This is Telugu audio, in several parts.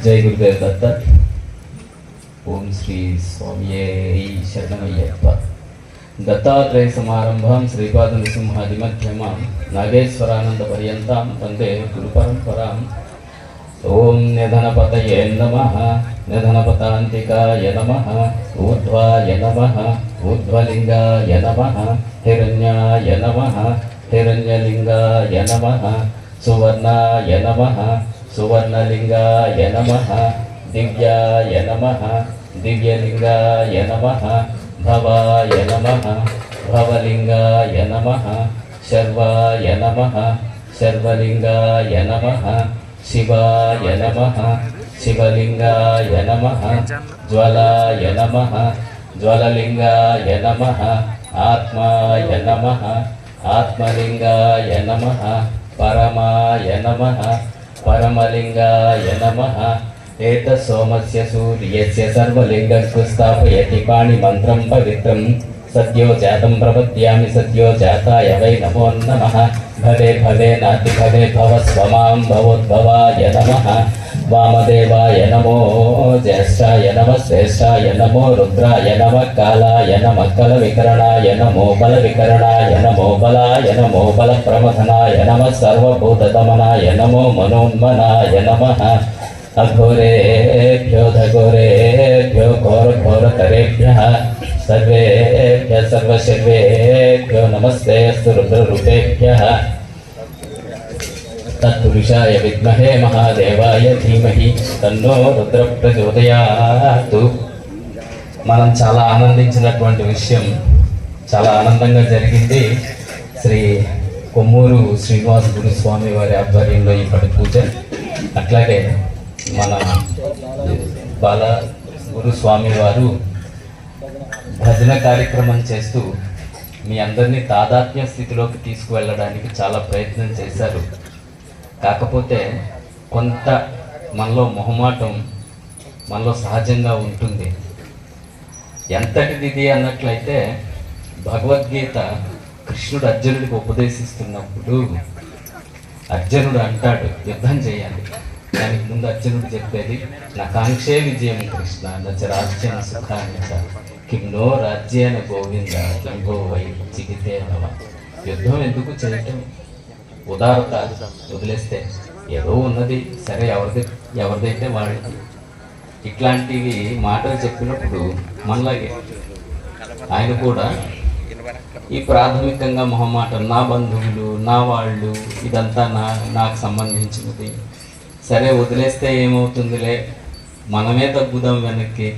జై గురుదేవ్ దత్త. ఓం శ్రీ స్వామియే శరణమయ్యప్ప. దత్తాత్రేయ సమారంభం శ్రీపాద నృసింహాదిమధ్యమాం నాగేశ్వరానంద పర్యంతం వందే గురు పరంపరాం. ఓం నిధనపతయే నమ నిధనపతాంతికాయ నమ ఊర్ధ్వాయ నమ ఊర్ధ్వలింగాయ నమ హిరణ్యాయ నమ హిరణ్యలింగాయ నమ సువర్ణాయ నమ సువర్ణలింగాయ నమ దివ్యాయ నమ దివ్యలింగాయ నమ భవాయ నమ భవలింగాయ నమ శర్వాయ నమ శర్వలింగాయ నమ శివాయ నమ శివలింగాయ నమ జ్వలాయ నమ జ్వలలింగాయ నమ ఆత్మాయ నమ ఆత్మలింగాయ నమ పరమాయ నమ పరమలింగాయ నమ. ఏత సోమస్య సూర్యస్య సర్వలింగస్సు స్థాపయతి పాణిమంత్రం పవిత్రం. సద్యో జాతం ప్రపద్యామి సద్యో జాతాయ వై నమో నమః. భవే భవే నాతి భవే భవ స్వమాం భవోద్భవాయ నమః. వామదేవాయ నమో జ్యేష్ఠాయ నమ శ్రేష్టాయ నమో రుద్రాయ నమ కాలాయ నమ కల వికరణాయ నమో బల వికరణాయ నమో బలాయ నమో బల ప్రమథనాయ నమ సర్వభూత దమనాయ నమో మనోన్మనాయ నమ అఘోరేభ్యో ఘోర ఘోర కరేభ్య సర్వేభ్య సర్వశర్వేభ్యో నమస్తే రుద్రరూపేభ్య తత్పురుషాయ విద్మహే మహాదేవాయ ధీమహి తన్నో రుద్ర ప్రచోదయాత్ మనం చాలా ఆనందించినటువంటి విషయం చాలా ఆనందంగా జరిగింది. శ్రీ కొమ్మూరు శ్రీనివాస గురుస్వామి వారి ఆధ్వర్యంలో ఇప్పటి పూజ. అట్లాగే మన బాల గురుస్వామి వారు భజన కార్యక్రమం చేస్తూ మీ అందరినీ తాదాత్మ్య స్థితిలోకి తీసుకువెళ్ళడానికి చాలా ప్రయత్నం చేశారు. కాకపోతే కొంత మనలో మొహమాటం మనలో సహజంగా ఉంటుంది. ఎంతటిది ఇది అన్నట్లయితే భగవద్గీత కృష్ణుడు అర్జునుడికి ఉపదేశిస్తున్నప్పుడు అర్జునుడు అంటాడు యుద్ధం చేయాలి. దానికి ముందు అర్జునుడు చెప్పేది నా కాంక్షే విజయం కృష్ణ నచ్చ రాజ్యం సుఖాన్ని కిన్నో కిం నో గోవింద కింగో వై చిగితే నవ యుద్ధం ఎందుకు చేయటం? ఉదారత వదిలేస్తే ఏదో ఉన్నది సరే ఎవరిది ఎవరిదైతే వాళ్ళకి ఇట్లాంటివి మాటలు చెప్పినప్పుడు మనలాగే ఆయన కూడా ఈ ప్రాథమికంగా మొహమాటం నా బంధువులు నా వాళ్ళు ఇదంతా నా నాకు సంబంధించినది. సరే వదిలేస్తే ఏమవుతుందిలే? మనమే తగ్గుదాం వెనక్కి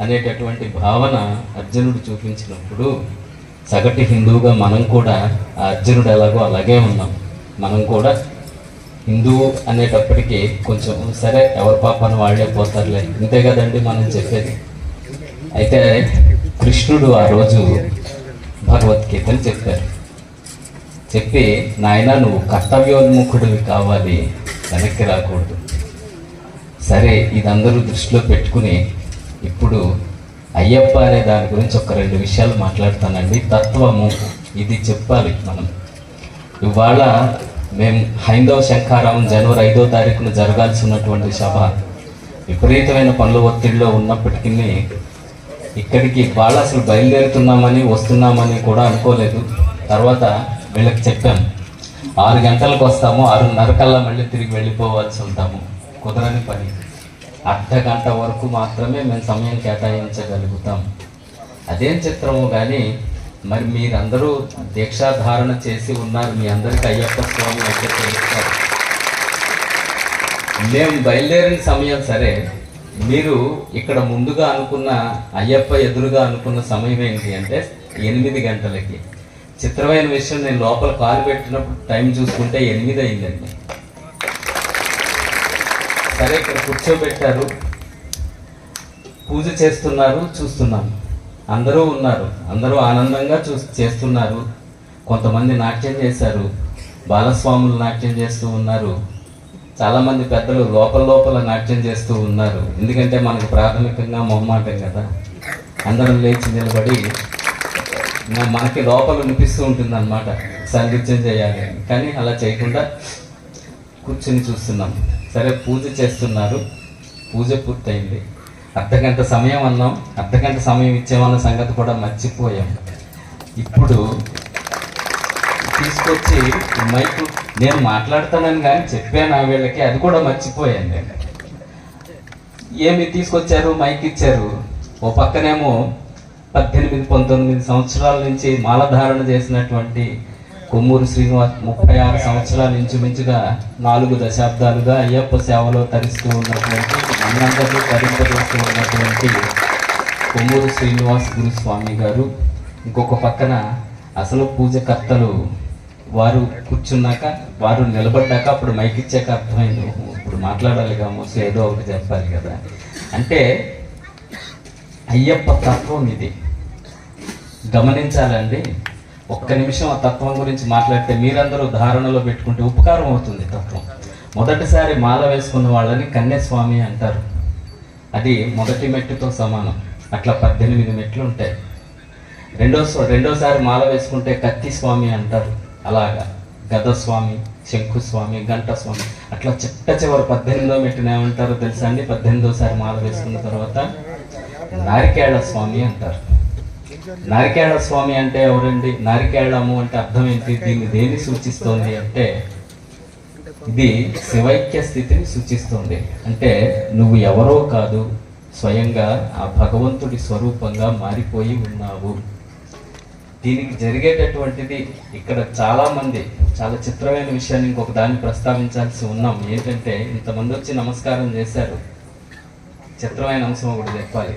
అనేటటువంటి భావన అర్జునుడు చూపించినప్పుడు సగటు హిందువుగా మనం కూడా ఆ అర్జునుడు ఎలాగో అలాగే ఉన్నాం. మనం కూడా హిందువు అనేటప్పటికీ కొంచెం సరే ఎవరి పాపను వాళ్ళే పోతారులే. ఇంతే కదండి మనం చెప్పేది. అయితే కృష్ణుడు ఆ రోజు భగవద్గీతను చెప్పారు. చెప్పి నాయన నువ్వు కర్తవ్యోన్ముఖుడివి కావాలి. వెనక్కి రాకూడదు. సరే ఇదందరూ దృష్టిలో పెట్టుకుని ఇప్పుడు అయ్యప్ప అనే దాని గురించి ఒక రెండు విషయాలు మాట్లాడతానండి. తత్వము ఇది చెప్పాలి మనం. ఇవాళ మేము హైందవ శంఖారావం జనవరి ఐదో తారీఖున జరగాల్సి ఉన్నటువంటి సభ. విపరీతమైన పనుల ఒత్తిడిలో ఉన్నప్పటికీ ఇక్కడికి ఇవాళ అసలు బయలుదేరుతున్నామని వస్తున్నామని కూడా అనుకోలేదు. తర్వాత వీళ్ళకి చెప్పాం. ఆరు గంటలకు వస్తాము ఆరున్నర కల్లా మళ్ళీ తిరిగి వెళ్ళిపోవాల్సి ఉంటాము. కుదరని పని. అర్ధ గంట వరకు మాత్రమే మేము సమయం కేటాయించగలుగుతాం. అదేం చిత్రము కానీ మరి మీరందరూ దీక్షాధారణ చేసి ఉన్నారు. మీ అందరికీ అయ్యప్ప స్వామి అంటే తెలుస్తారు. మేము బయలుదేరిన సమయం సరే. మీరు ఇక్కడ ముందుగా అనుకున్న అయ్యప్ప ఎదురుగా అనుకున్న సమయం ఏంటి అంటే ఎనిమిది గంటలకి. చిత్రమైన విషయం నేను లోపల కాలు పెట్టినప్పుడు టైం చూసుకుంటే ఎనిమిది అయిందండి. సరే ఇక్కడ కూర్చోబెట్టారు. పూజ చేస్తున్నారు చూస్తున్నాను అందరూ ఉన్నారు. అందరూ ఆనందంగా చూ చేస్తున్నారు. కొంతమంది నాట్యం చేశారు. బాలస్వాములు నాట్యం చేస్తూ ఉన్నారు. చాలామంది పెద్దలు లోపల లోపల నాట్యం చేస్తూ ఉన్నారు. ఎందుకంటే మనకు ప్రాథమికంగా మొహమాటం కదా. అందరం లేచి నిలబడి మనకి లోపల వినిపిస్తూ ఉంటుంది అనమాట సంగీత్యం చేయాలి అని. కానీ అలా చేయకుండా కూర్చుని చూస్తున్నాం. సరే పూజ చేస్తున్నారు. పూజ పూర్తయింది. అర్ధగంట సమయం అన్నాం. అర్ధగంట సమయం ఇచ్చామన్న సంగతి కూడా మర్చిపోయాం. ఇప్పుడు తీసుకొచ్చి మైకు నేను మాట్లాడతానని కానీ చెప్పాను ఆ వీళ్ళకి అది కూడా మర్చిపోయాను నేను. ఏమి తీసుకొచ్చారు? మైక్ ఇచ్చారు. ఓ పక్కనేమో పద్దెనిమిది పంతొమ్మిది సంవత్సరాల నుంచి మాలధారణ చేసినటువంటి కొమ్మూరు శ్రీనివాస్ ముప్పై ఆరు సంవత్సరాల ఇంచుమించుగా నాలుగు దశాబ్దాలుగా అయ్యప్ప సేవలో తరిస్తూ ఉన్నటువంటి మనందరినీ తరింపజేస్తూ ఉన్నటువంటి కొమ్మూరు శ్రీనివాస్ గురుస్వామి గారు ఇంకొక పక్కన అసలు పూజకర్తలు వారు కూర్చున్నాక వారు నిలబడ్డాక అప్పుడు మైక్ ఇచ్చాక అర్థమైంది ఇప్పుడు మాట్లాడాలి కామోసు ఏదో ఒకటి చెప్పాలి కదా. అంటే అయ్యప్ప తత్వం ఇది. గమనించాలండి ఒక్క నిమిషం ఆ తత్వం గురించి మాట్లాడితే మీరందరూ ధారణలో పెట్టుకుంటే ఉపకారం అవుతుంది తత్వం. మొదటిసారి మాల వేసుకున్న వాళ్ళని కన్యస్వామి అంటారు. అది మొదటి మెట్టుతో సమానం. అట్లా పద్దెనిమిది మెట్లు ఉంటాయి. రెండో రెండోసారి మాల వేసుకుంటే కత్తి స్వామి అంటారు. అలాగా. గదస్వామి శంకుస్వామి శంకు గంట స్వామి అట్లా చిట్ట చివరి పద్దెనిమిదో మెట్టున ఏమంటారో తెలుసా అండి? పద్దెనిమిదోసారి మాల వేసుకున్న తర్వాత నారికేళ స్వామి అంటారు. నారికేళ స్వామి అంటే ఎవరండి? నారికేళము అంటే అర్థం ఏంటి? దీన్ని దేన్ని సూచిస్తోంది అంటే ఇది శివైక్య స్థితిని సూచిస్తుంది. అంటే నువ్వు ఎవరో కాదు స్వయంగా ఆ భగవంతుడి స్వరూపంగా మారిపోయి ఉన్నావు. దీనికి జరిగేటటువంటిది ఇక్కడ చాలామంది చాలా చిత్రమైన విషయాన్ని ఇంకొక దాన్ని ప్రస్తావించాల్సి ఉన్నాం. ఏంటంటే ఇంతమంది వచ్చి నమస్కారం చేశారు. చిత్రమైన అంశం ఒకటి చెప్పాలి.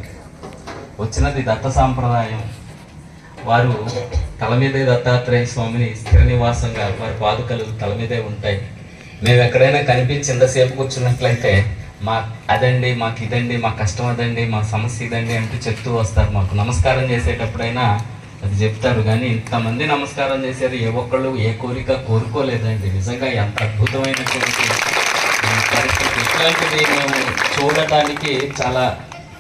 వచ్చినది దత్త సాంప్రదాయం. వారు తల మీదే దత్తాత్రేయ స్వామిని స్థిర నివాసంగా వారి పాదుకలు తల మీదే ఉంటాయి. మేము ఎక్కడైనా కనిపించిందసేపు కూర్చున్నట్లయితే మా అదండి మాకు ఇదండి మా కష్టం అదండి మా సమస్య ఇదండి అంటూ చెప్తూ వస్తారు మాకు. నమస్కారం చేసేటప్పుడైనా అది చెప్తారు. కానీ ఇంతమంది నమస్కారం చేశారు ఏ ఒక్కళ్ళు ఏ కోరిక కోరుకోలేదండి. నిజంగా ఎంత అద్భుతమైన పరిస్థితి ఇట్లాంటిది మేము చూడటానికి చాలా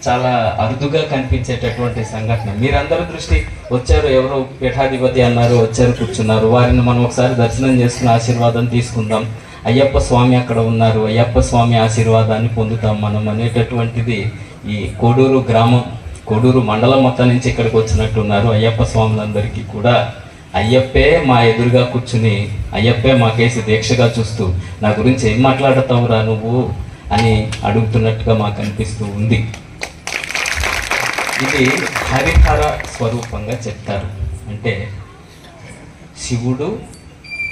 చాలా అరుదుగా కనిపించేటటువంటి సంఘటన. మీరందరూ దృష్టి వచ్చారు ఎవరు పీఠాధిపతి అన్నారు వచ్చారు కూర్చున్నారు. వారిని మనం ఒకసారి దర్శనం చేసుకుని ఆశీర్వాదం తీసుకుందాం. అయ్యప్ప స్వామి అక్కడ ఉన్నారు. అయ్యప్ప స్వామి ఆశీర్వాదాన్ని పొందుతాం మనం అనేటటువంటిది ఈ కోడూరు గ్రామం కోడూరు మండలం మొత్తం నుంచి ఇక్కడికి వచ్చినట్టున్నారు అయ్యప్ప స్వాములందరికీ కూడా. అయ్యప్పే మా ఎదురుగా కూర్చుని అయ్యప్పే మాకేసి దీక్షగా చూస్తూ నా గురించి ఏం మాట్లాడతావురా నువ్వు అని అడుగుతున్నట్టుగా మాకు అనిపిస్తూ ఉంది. ఇది హరిహర స్వరూపంగా చెప్తారు. అంటే శివుడు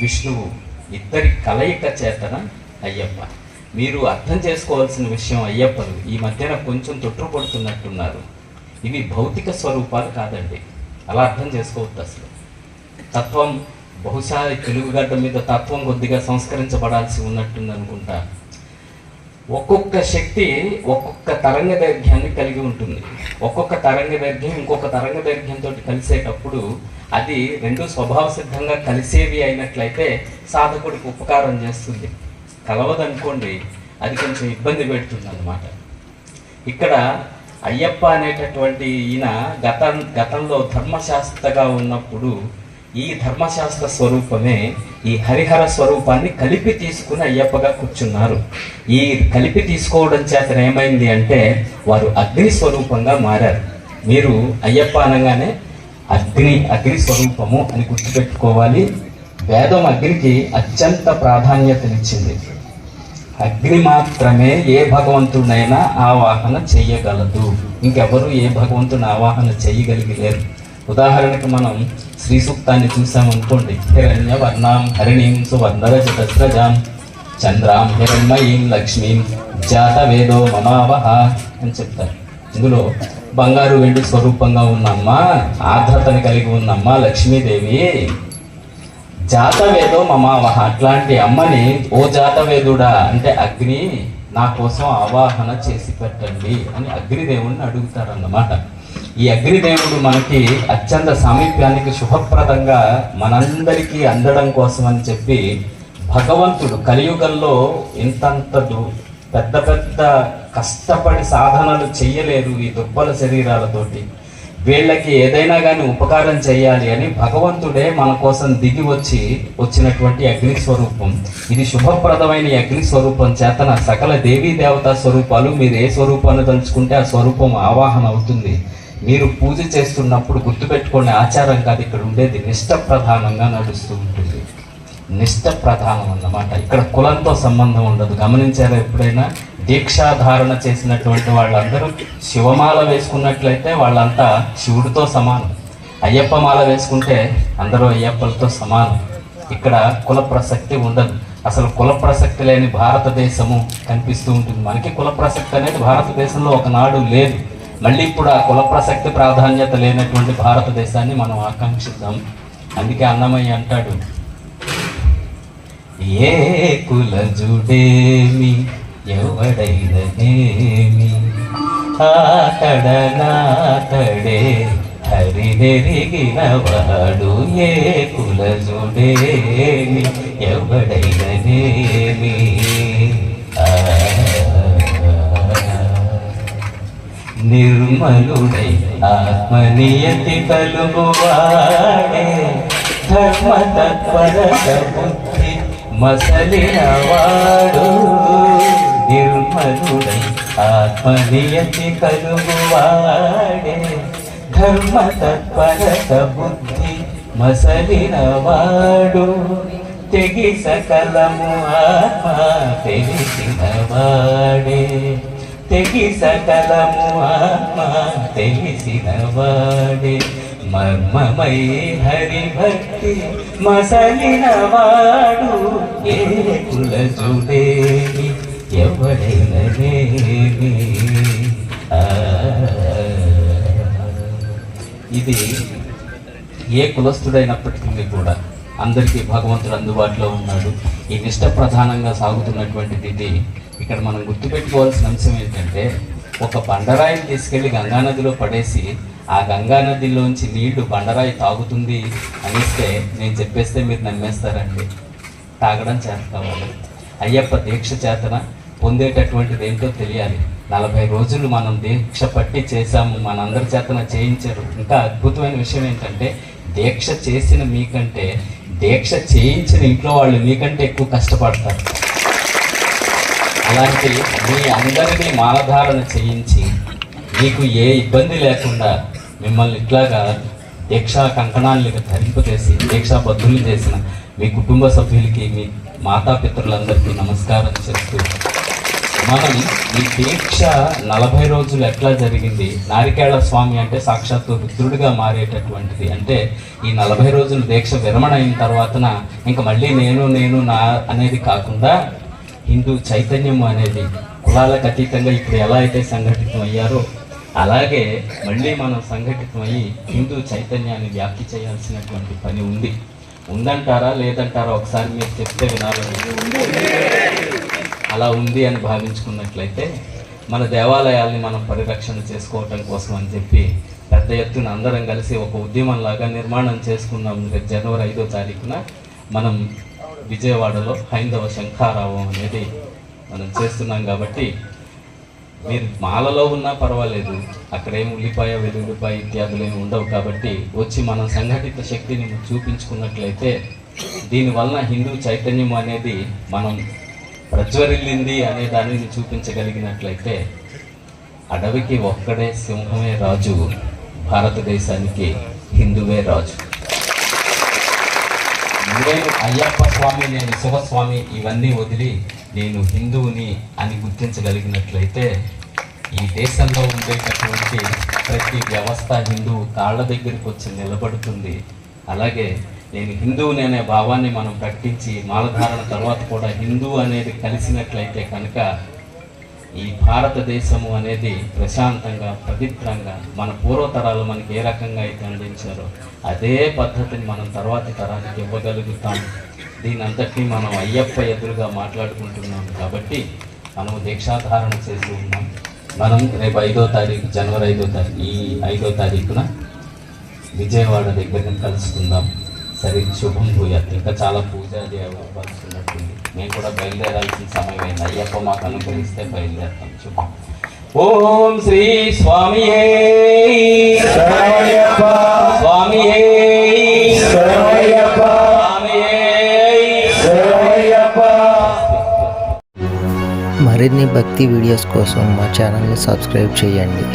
విష్ణువు ఇద్దరి కలయిక చేతన అయ్యప్ప. మీరు అర్థం చేసుకోవాల్సిన విషయం అయ్యప్పలు ఈ మధ్యన కొంచెం తొట్టుపడుతున్నట్టున్నారు. ఇవి భౌతిక స్వరూపాలు కాదండి. అలా అర్థం చేసుకోవద్దు అసలు. తత్వం బహుశా తెలుగుగడ్డ మీద తత్వం కొద్దిగా సంస్కరించబడాల్సి ఉన్నట్టుంది అనుకుంటా. ఒక్కొక్క శక్తి ఒక్కొక్క తరంగ దైర్ఘ్యాన్ని కలిగి ఉంటుంది. ఒక్కొక్క తరంగ దైర్ఘ్యం ఇంకొక తరంగ దైర్ఘ్యంతో కలిసేటప్పుడు అది రెండు స్వభావ సిద్ధంగా కలిసేవి అయినట్లయితే సాధకుడికి ఉపకారం చేస్తుంది. కలవదనుకోండి అది కొంచెం ఇబ్బంది పెడుతుంది అనమాట ఇక్కడ అయ్యప్ప అనేటటువంటి ఈయన గత గతంలో ధర్మశాస్త్రగా ఉన్నప్పుడు ఈ ధర్మశాస్త్ర స్వరూపమే ఈ హరిహర స్వరూపాన్ని కలిపి తీసుకుని అయ్యప్పగా కూర్చున్నారు. ఈ కలిపి తీసుకోవడం చేత ఏమైంది అంటే వారు అగ్ని స్వరూపంగా మారారు. మీరు అయ్యప్ప అనగానే అగ్ని అగ్ని స్వరూపము అని గుర్తుపెట్టుకోవాలి. వేదం అగ్నికి అత్యంత ప్రాధాన్యతనిచ్చింది. అగ్ని మాత్రమే ఏ భగవంతుడైనా ఆవాహన చెయ్యగలదు ఇంకెవరు ఏ భగవంతుని ఆవాహన చేయగలిగలేరు. ఉదాహరణకు మనం శ్రీ సూక్తాన్ని చూసామనుకోండి. హిరణ్య వర్ణాం హరిణీం సువర్ణర చతస్రజాం చంద్రాం హిరణ్మయీం లక్ష్మీం జాత వేదో మమావహ అని చెప్తారు. ఇందులో బంగారు వెండి స్వరూపంగా ఉన్నమ్మ ఆర్ద్రతని కలిగి ఉన్నమ్మ లక్ష్మీదేవి. జాతవేదో మమావహ. అట్లాంటి అమ్మని ఓ జాతవేదుడా అంటే అగ్ని నా కోసం ఆవాహన చేసి పెట్టండి అని అగ్నిదేవుడిని అడుగుతారన్నమాట. ఈ అగ్నిదేవుడు మనకి అత్యంత సామీప్యానికి శుభప్రదంగా మనందరికీ అందడం కోసం అని చెప్పి భగవంతుడు కలియుగంలో ఇంతంత పెద్ద పెద్ద కష్టపడి సాధనలు చెయ్యలేరు ఈ దుర్బల శరీరాలతోటి. వీళ్ళకి ఏదైనా కానీ ఉపకారం చేయాలి అని భగవంతుడే మన కోసం దిగి వచ్చి వచ్చినటువంటి అగ్ని స్వరూపం. ఇది శుభప్రదమైన ఈ అగ్ని స్వరూపం చేతన సకల దేవీ దేవతా స్వరూపాలు మీరు ఏ స్వరూపాన్ని తలుచుకుంటే ఆ స్వరూపం ఆవాహన అవుతుంది. మీరు పూజ చేస్తున్నప్పుడు గుర్తుపెట్టుకునే ఆచారం కాదు ఇక్కడ ఉండేది నిష్ట ప్రధానంగా నడుస్తూ ఉంటుంది. నిష్ట ప్రధానం అన్నమాట. ఇక్కడ కులంతో సంబంధం ఉండదు. గమనించారా ఎప్పుడైనా? దీక్షాధారణ చేసినటువంటి వాళ్ళందరూ శివమాల వేసుకున్నట్లయితే వాళ్ళంతా శివుడితో సమానం. అయ్యప్ప మాల వేసుకుంటే అందరూ అయ్యప్పలతో సమానం. ఇక్కడ కుల ప్రసక్తి ఉండదు. అసలు కుల ప్రసక్తి లేని భారతదేశము కనిపిస్తూ ఉంటుంది. మనకి కుల ప్రసక్తి అనేది భారతదేశంలో ఒకనాడు లేదు. మళ్ళీ ఇప్పుడు ఆ కుల ప్రసక్తి ప్రాధాన్యత లేనటువంటి భారతదేశాన్ని మనం ఆకాంక్షిద్దాం. అందుకే అన్నమయ్య అంటాడు ఏ కులజుడేమి ఎవడైననేమి ఆతడనాతడే హరినెరిగిన వాడు ఏ కులజుడేమి? ఎవడైననేమి నిర్మలుడై ఆత్మనియతి కలుగువాడే ధర్మ తత్పర బుద్ధి మసలినవాడు. ధర్మరుడై ఆత్మనియతి కలుగువాడే. ధర్మ తత్పరత బుద్ధి మసలినవాడు. తెగి సకలము ఆత్మ తెలిసినవాడే. తెగి సకలము ఆత్మ తెలిసినవాడే. మర్మమై హరి భక్తి మసలినవాడు. ఏ కుల ఇది ఏ కులస్థుడైనప్పటికీ కూడా అందరికీ భగవంతుడు అందుబాటులో ఉన్నాడు. ఈ నిష్ట ప్రధానంగా సాగుతున్నటువంటిది ఇది. ఇక్కడ మనం గుర్తుపెట్టుకోవాల్సిన అంశం ఏంటంటే ఒక బండరాయిని తీసుకెళ్ళి గంగానదిలో పడేసి ఆ గంగానదిలోంచి నీళ్ళు బండరాయి తాగుతుంది అనిస్తే నేను చెప్పేస్తే మీరు నమ్మేస్తారండి. తాగడం చేత కావాలి. అయ్యప్ప దీక్ష చేతన పొందేటటువంటిది ఏంటో తెలియాలి. నలభై రోజులు మనం దీక్ష పట్టి చేశాము మనందరి చేతన చేయించారు. ఇంకా అద్భుతమైన విషయం ఏంటంటే దీక్ష చేసిన మీకంటే దీక్ష చేయించిన ఇంట్లో వాళ్ళు మీకంటే ఎక్కువ కష్టపడతారు. అలాంటి మీ అందరినీ మాలధారణ చేయించి మీకు ఏ ఇబ్బంది లేకుండా మిమ్మల్ని ఇట్లాగా దీక్షా కంకణాన్ని ధరింపజేసి దీక్షా బద్దులు చేసిన మీ కుటుంబ సభ్యులకి మీ మాతాపితరులందరికీ నమస్కారం చేస్తూ మనం ఈ దీక్ష నలభై రోజులు ఎట్లా జరిగింది? నారికేళ స్వామి అంటే సాక్షాత్తు రుద్రుడిగా మారేటటువంటిది. అంటే ఈ నలభై రోజులు దీక్ష విరమణ అయిన తర్వాతన ఇంకా మళ్ళీ నేను నేను నా అనేది కాకుండా హిందూ చైతన్యం అనేది కులాలకు అతీతంగా ఇప్పుడు ఎలా అయితే సంఘటితం అయ్యారో అలాగే మళ్ళీ మనం సంఘటితం అయ్యి హిందూ చైతన్యాన్ని వ్యాప్తి చేయాల్సినటువంటి పని ఉంది. ఉందంటారా లేదంటారా? ఒకసారి మీరు చెప్తే వినాలని. అలా ఉంది అని భావించుకున్నట్లయితే మన దేవాలయాల్ని మనం పరిరక్షణ చేసుకోవటం కోసం అని చెప్పి పెద్ద ఎత్తున అందరం కలిసి ఒక ఉద్యమంలాగా నిర్మాణం చేసుకున్నాం. జనవరి ఐదో తారీఖున మనం విజయవాడలో హైందవ శంఖారావం అనేది మనం చేస్తున్నాం కాబట్టి మీరు మాలలో ఉన్నా పర్వాలేదు. అక్కడేం ఉల్లిపాయ వెల్లుల్లిపాయ ఇత్యాదులు ఏమి ఉండవు కాబట్టి వచ్చి మనం సంఘటిత శక్తిని చూపించుకున్నట్లయితే దీనివలన హిందూ చైతన్యం అనేది మనం ప్రజ్వరిల్లింది అనే దానిని చూపించగలిగినట్లయితే అడవికి ఒక్కడే సింహమే రాజు భారతదేశానికి హిందువే రాజు. నేను అయ్యప్ప స్వామి నేను శివస్వామి ఇవన్నీ వదిలి నేను హిందువుని అని గుర్తించగలిగినట్లయితే ఈ దేశంలో ఉండేటటువంటి ప్రతి వ్యవస్థ హిందువు కాళ్ళ దగ్గరికి వచ్చి నిలబడుతుంది. అలాగే నేను హిందువుని అనే భావాన్ని మనం ప్రకటించి మాలధారణ తర్వాత కూడా హిందూ అనేది కలిసినట్లయితే కనుక ఈ భారతదేశము అనేది ప్రశాంతంగా పవిత్రంగా మన పూర్వతరాలు మనకి ఏ రకంగా అయితే అందించారో అదే పద్ధతిని మనం తర్వాతి తరానికి ఇవ్వగలుగుతాం. దీని అంతటినీ మనం అయ్యప్ప ఎదురుగా మాట్లాడుకుంటున్నాం. కాబట్టి మనం దీక్షాధారణ చేసి ఉన్నాం. మనం రేపు ఐదో తారీఖు జనవరి ఐదో తారీఖు ఈ ఐదో తారీఖున విజయవాడ దగ్గర కలుసుకుందాం. సరే శుభం భూయాత్ ఇంకా చాలా పూజ అది నేను కూడా బయలుదేరాల్సిన సమయం అయింది. అయ్యప్ప మాకు అనుగ్రహిస్తే బయలుదేరుతాం. శుభం. ఓం శ్రీ స్వామియే. శరణమయ్యప్ప మరిన్ని భక్తి వీడియోస్ కోసం మా ఛానల్ని సబ్స్క్రైబ్ చేయండి.